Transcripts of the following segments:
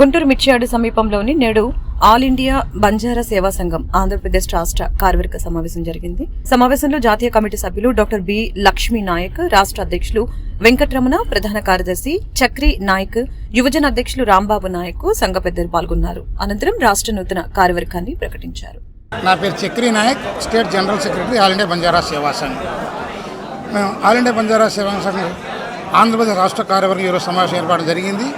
గుంటూరు మిర్చియాడు సమీపంలోని నేడు all India Banjara Seva సంఘం ఆంధ్రప్రదేశ్ రాష్ట్ర కార్యవర్గ సమావేశం జరిగింది. సమావేశంలో జాతీయ కమిటీ సభ్యులు డాక్టర్ బి లక్ష్మీ నాయక్ రాష్ట్ర అధ్యక్షులు వెంకటరమణ ప్రధాన కార్యదర్శి చక్రి నాయక్ యువజన అధ్యక్షులు రాంబాబు నాయక్ సంఘ పెద్దలు పాల్గొన్నారు. అనంతరం రాష్ట్ర నూతన కార్యవర్గాన్ని ప్రకటించారు. నా పేరు Chakri Nayak state general secretary all India Banjara Seva Sangham. మేము ఆల్ ఇండియా బంజారా సేవా సంఘం ఆంధ్రప్రదేశ్ రాష్ట్ర కార్యవర్గం ఈరోజు సమావేశం ఏర్పాటు జరిగింది.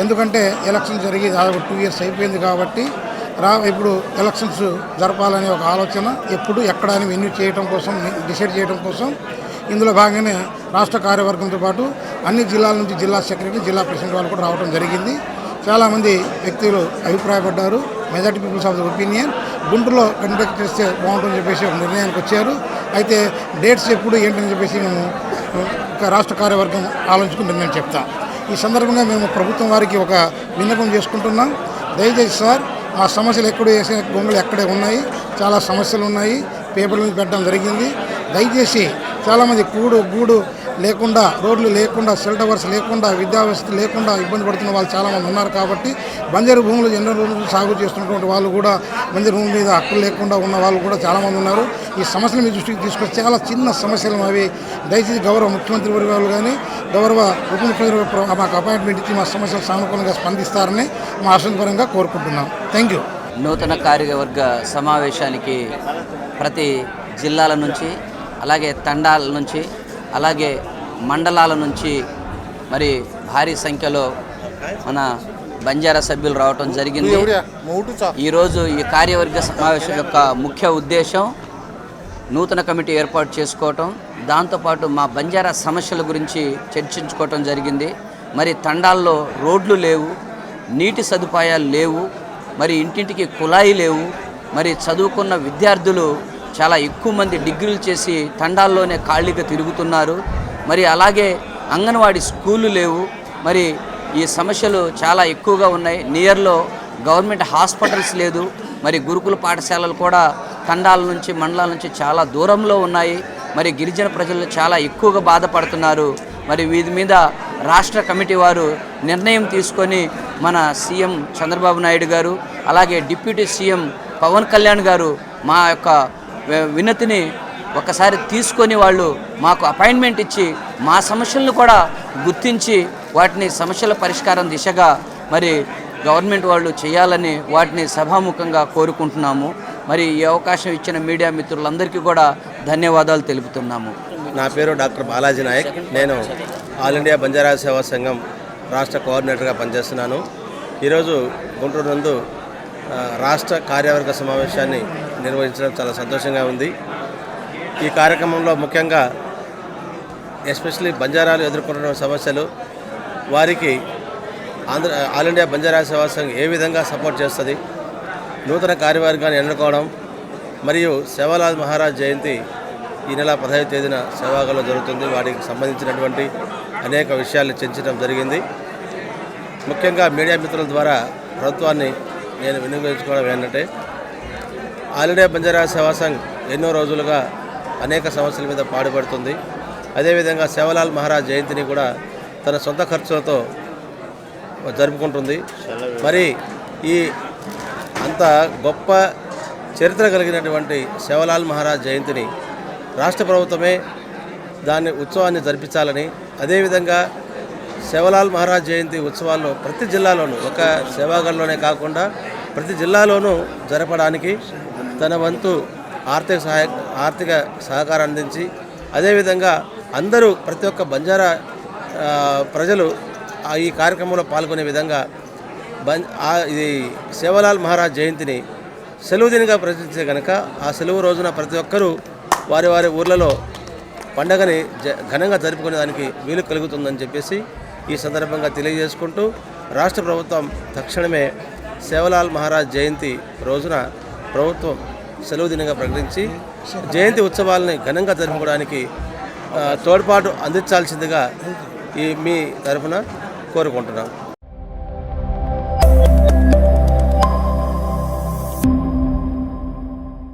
ఎందుకంటే ఎలక్షన్ జరిగి దాదాపు టూ ఇయర్స్ అయిపోయింది కాబట్టి రా ఇప్పుడు ఎలక్షన్స్ జరపాలనే ఒక ఆలోచన ఎప్పుడు ఎక్కడ అని వెన్యూ చేయడం కోసం డిసైడ్ చేయడం కోసం. ఇందులో భాగంగానే రాష్ట్ర కార్యవర్గంతో పాటు అన్ని జిల్లాల నుంచి జిల్లా సెక్రటరీ జిల్లా ప్రెసిడెంట్ వాళ్ళు కూడా రావడం జరిగింది. చాలామంది వ్యక్తులు అభిప్రాయపడ్డారు. Majority peoples of the opinion గుంటూరులో కండక్ట్ చేస్తే బాగుంటుందని చెప్పేసి ఒక నిర్ణయానికి వచ్చారు. అయితే డేట్స్ ఎప్పుడు ఏంటని చెప్పేసి మేము రాష్ట్ర కార్యవర్గం ఆలోచించుకుని నిర్ణయం చెప్తాను ఈ సందర్భంగా మేము ప్రభుత్వం వారికి ఒక విన్నపం చేసుకుంటున్నాం. దయచేసి సార్ మా సమస్యలు ఎక్కడ వేసిన గొంగలు ఎక్కడే ఉన్నాయి. చాలా సమస్యలు ఉన్నాయి. పేపర్ల మీద పెట్టడం జరిగింది. దయచేసి చాలామంది కూడు గూడు లేకుండా రోడ్లు లేకుండా సెల్ టవర్స్ లేకుండా విద్యా వ్యవస్థ లేకుండా ఇబ్బంది పడుతున్న వాళ్ళు చాలామంది ఉన్నారు కాబట్టి బంజరు భూములు ఎన్నో రోజులు సాగు చేస్తున్నటువంటి వాళ్ళు కూడా బంజరు భూమి మీద హక్కులు లేకుండా ఉన్న వాళ్ళు కూడా చాలామంది ఉన్నారు. ఈ సమస్యలు మీ దృష్టికి తీసుకొచ్చి చాలా చిన్న సమస్యలు అవి దయచేసి గౌరవ ముఖ్యమంత్రి వర్గాలు కానీ గౌరవ ఉప ముఖ్యమంత్రి మాకు అపాయింట్మెంట్ ఇచ్చి మా సమస్యలు సానుకూలంగా స్పందిస్తారని మా ఆశంపరంగా కోరుకుంటున్నాం. థ్యాంక్ యూ నూతన కార్యవర్గ సమావేశానికి ప్రతి జిల్లాల నుంచి అలాగే తండాల నుంచి అలాగే మండలాల నుంచి మరి భారీ సంఖ్యలో మన బంజారా సభ్యులు రావటం జరిగింది. ఈరోజు ఈ కార్యవర్గ సమావేశం యొక్క ముఖ్య ఉద్దేశం నూతన కమిటీ ఏర్పాటు చేసుకోవటం దాంతోపాటు మా బంజారా సమస్యల గురించి చర్చించుకోవటం జరిగింది. మరి తండాల్లో రోడ్లు లేవు నీటి సదుపాయాలు లేవు మరి ఇంటింటికి కుళాయి లేవు మరి చదువుకున్న విద్యార్థులు చాలా ఎక్కువ మంది డిగ్రీలు చేసి తండాల్లోనే ఖాళీగా తిరుగుతున్నారు. మరి అలాగే అంగన్వాడీ స్కూళ్ళు లేవు. మరి ఈ సమస్యలు చాలా ఎక్కువగా ఉన్నాయి. నియర్లో గవర్నమెంట్ హాస్పిటల్స్ లేదు. మరి గురుకుల పాఠశాలలు కూడా తండాల నుంచి మండలాల నుంచి చాలా దూరంలో ఉన్నాయి. మరి గిరిజన ప్రజలు చాలా ఎక్కువగా బాధపడుతున్నారు. మరి వీటి మీద రాష్ట్ర కమిటీ వారు నిర్ణయం తీసుకొని మన సీఎం చంద్రబాబు నాయుడు గారు అలాగే డిప్యూటీ సీఎం పవన్ కళ్యాణ్ గారు మా యొక్క వినతిని ఒకసారి తీసుకొని వాళ్ళు మాకు అపాయింట్మెంట్ ఇచ్చి మా సమస్యలను కూడా గుర్తించి వాటిని సమస్యల పరిష్కారం దిశగా మరి గవర్నమెంట్ వాళ్ళు చేయాలని వాటిని సభాముఖంగా కోరుకుంటున్నాము. మరి ఈ అవకాశం ఇచ్చిన మీడియా మిత్రులందరికీ కూడా ధన్యవాదాలు తెలుపుతున్నాము. నా పేరు డాక్టర్ బాలాజీ నాయక్. నేను ఆల్ ఇండియా బంజారా సేవా సంఘం రాష్ట్ర కోఆర్డినేటర్గా పనిచేస్తున్నాను. ఈరోజు గుంటూరు నందు రాష్ట్ర కార్యవర్గ సమావేశాన్ని నిర్వహించడం చాలా సంతోషంగా ఉంది. ఈ కార్యక్రమంలో ముఖ్యంగా ఎస్పెషల్లీ బంజారాలు ఎదుర్కొంటున్న సమస్యలు వారికి ఆంధ్ర ఆల్ ఇండియా బంజారా సేవా సంఘం ఏ విధంగా సపోర్ట్ చేస్తుంది నూతన కార్యవర్గాన్ని ఎన్నుకోవడం మరియు సేవాలాల్ మహారాజ్ జయంతి ఈ నెల పదహైదు తేదీన సేవాగలో జరుగుతుంది. వాటికి సంబంధించినటువంటి అనేక విషయాలు చర్చించడం జరిగింది. ముఖ్యంగా మీడియా మిత్రుల ద్వారా ప్రభుత్వాన్ని నేను వినియోగించుకోవడం ఏంటంటే ఆలిడే బంజారా సేవా సంఘ్ ఎన్నో రోజులుగా అనేక సమస్యల మీద పాడుపడుతుంది. అదేవిధంగా సేవలాల్ మహారాజ్ జయంతిని కూడా తన సొంత ఖర్చులతో జరుపుకుంటుంది. మరి ఈ అంత గొప్ప చరిత్ర కలిగినటువంటి సేవలాల్ మహారాజ్ జయంతిని రాష్ట్ర ప్రభుత్వమే దాన్ని ఉత్సవాన్ని జరిపించాలని అదేవిధంగా సేవలాల్ మహారాజ్ జయంతి ఉత్సవాల్లో ప్రతి జిల్లాలోనూ ఒక సేవాగంలోనే కాకుండా ప్రతి జిల్లాలోనూ జరపడానికి తన వంతు ఆర్థిక సహాయ ఆర్థిక సహకారం అందించి అదేవిధంగా అందరూ ప్రతి ఒక్క బంజారా ప్రజలు ఆ ఈ కార్యక్రమంలో పాల్గొనే విధంగా బం ఇది సేవలాల్ మహారాజ్ జయంతిని సెలవు దినంగా ప్రకటించే కనుక ఆ సెలవు రోజున ప్రతి ఒక్కరూ వారి వారి ఊర్లలో పండగని జ ఘనంగా జరుపుకునే దానికి వీలు కలుగుతుందని చెప్పేసి ఈ సందర్భంగా తెలియజేసుకుంటూ రాష్ట్ర ప్రభుత్వం తక్షణమే సేవలాల్ మహారాజ్ జయంతి రోజున ప్రభుత్వం సెలవు దినంగా ప్రకటించి జయంతి ఉత్సవాలని ఘనంగా జరుపుకోవడానికి తోడ్పాటు అందించాల్సిందిగా ఈ మీ తరఫున కోరుకుంటున్నాం.